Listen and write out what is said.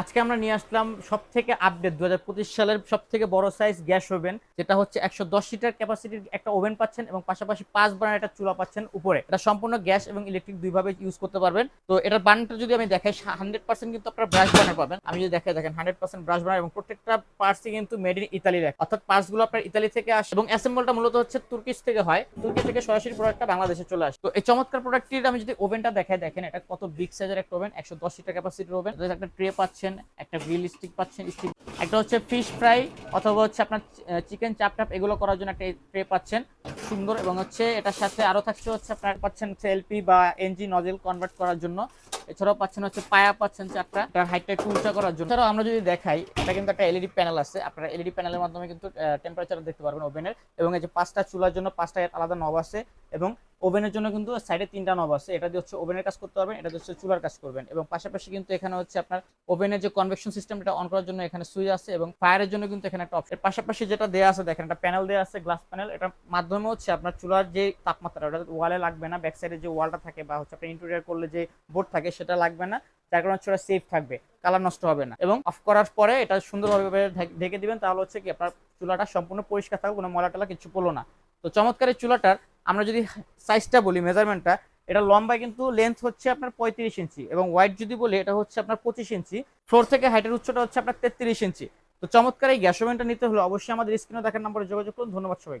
আজকে আমরা নিয়ে আসলাম সব থেকে আপডেট দু হাজার পঁচিশ সালের সব থেকে বড় সাইজ গ্যাস ওভেন যেটা হচ্ছে একশো দশ লিটার ক্যাপাসিটির একটা ওভেন পাচ্ছেন এবং পাশাপাশি পাঁচ বার্নার একটা চুলা পাচ্ছেন উপরে। এটা সম্পূর্ণ গ্যাস এবং ইলেকট্রিক দুইভাবে ইউজ করতে পারবেন। তো এটার বার্নারটা যদি আমি দেখাই হান্ড্রেড পার্সেন্ট কিন্তু আপনার ব্রাশ বার্নার পাবেন। আমি যদি দেখাই, দেখেন হান্ড্রেড পার্সেন্ট ব্রাশ বার্নার এবং প্রত্যেকটা পার্টসই কিন্তু মেড ইন ইতালির অর্থাৎ পার্টসগুলো আপনার ইতালি থেকে আসে এবং অ্যাসেম্বলটা মূলত হচ্ছে তুর্কিশ থেকে হয়। তুর্কি থেকে সরাসরি প্রোডাক্টটা বাংলাদেশে চলে আসে। তো এই চমৎকার প্রোডাক্টটির আমি যদি ওভেনটা দেখাই, দেখেন এটা কত বিগ সাইজের একটা ওভেন একশো দশ লিটার ক্যাপাসিটির ওভেন একটা ট্রে পাচ্ছেন। একটা গ্রিল স্টিক পাচ্ছেন স্টিক একটা হচ্ছে ফিশ ফ্রাই অথবা হচ্ছে আপনার চিকেন চাপ টাপ এগুলো করার জন্য একটা ট্রে পাচ্ছেন। সুন্দর এবং হচ্ছে এটার সাথে আরও থাকছে হচ্ছে আপনার পাচ্ছেন এলপি বা এনজি নজেল কনভার্ট করার জন্য। এছাড়াও পাচ্ছেন হচ্ছে পায়া পাচ্ছেন চারটা তার হাইটটা একটু উঁচা করার জন্য। এছাড়াও আমরা যদি দেখাই, এটা কিন্তু একটা এলইডি প্যানেল আছে। আপনারা এলইডি প্যানেলের মাধ্যমে কিন্তু টেম্পারেচার দেখতে পারবেন ওভেনের এবং এই যে পাঁচটা চুলার জন্য পাঁচটা আলাদা নব আছে এবং ওভেনের জন্য কিন্তু সাইডে তিনটা নব আছে। এটা দিয়ে হচ্ছে ওভেনের কাজ করতে পারবেন, এটা হচ্ছে চুলার কাজ করবেন এবং পাশাপাশি কিন্তু এখানে হচ্ছে আপনার ওভেনের যে কনভেকশন সিস্টেম এটা অন করার জন্য এখানে সুইচ আছে এবং ফায়ারের জন্য কিন্তু এখানে একটা অপশন পাশাপাশি যেটা দেওয়া আছে, দেখেন একটা প্যানেল দেওয়া আছে গ্লাস প্যানেল এটার মাধ্যমে হচ্ছে আপনার চুলার যে তাপমাত্রা ওটা ওয়ালে লাগবে না ব্যাক সাইডে যে ওয়ালটা থাকে বা হচ্ছে আপনার ইন্টেরিয়ার করলে যে বোর্ড থাকে সেটা লাগবে না, যার কারণে হচ্ছে সেফ থাকবে কালার নষ্ট হবে না এবং অফ করার পরে এটা সুন্দরভাবে ঢেকে দিবেন, তাহলে হচ্ছে কি আপনার চুলাটা সম্পূর্ণ পরিষ্কার থাকবে কোনো ময়লা টলা কিছু পড়ল না। তো চমৎকারের চুলাটার আমরা যদি সাইজটা বলি মেজারমেন্টটা এটা লম্বায় কিন্তু লেন্থ হচ্ছে আপনার পঁয়ত্রিশ ইঞ্চি এবং ওয়াইড যদি বলি, এটা হচ্ছে আপনার পঁচিশ ইঞ্চি। ফ্লোর থেকে হাইটের উচ্চটা হচ্ছে আপনার তেত্রিশ ইঞ্চি। তো চমৎকার এই গ্যাস ওভেনটা নিতে হলে অবশ্যই আমাদের স্ক্রিনে দেখার নাম্বারে যোগাযোগ করুন। ধন্যবাদ সবাই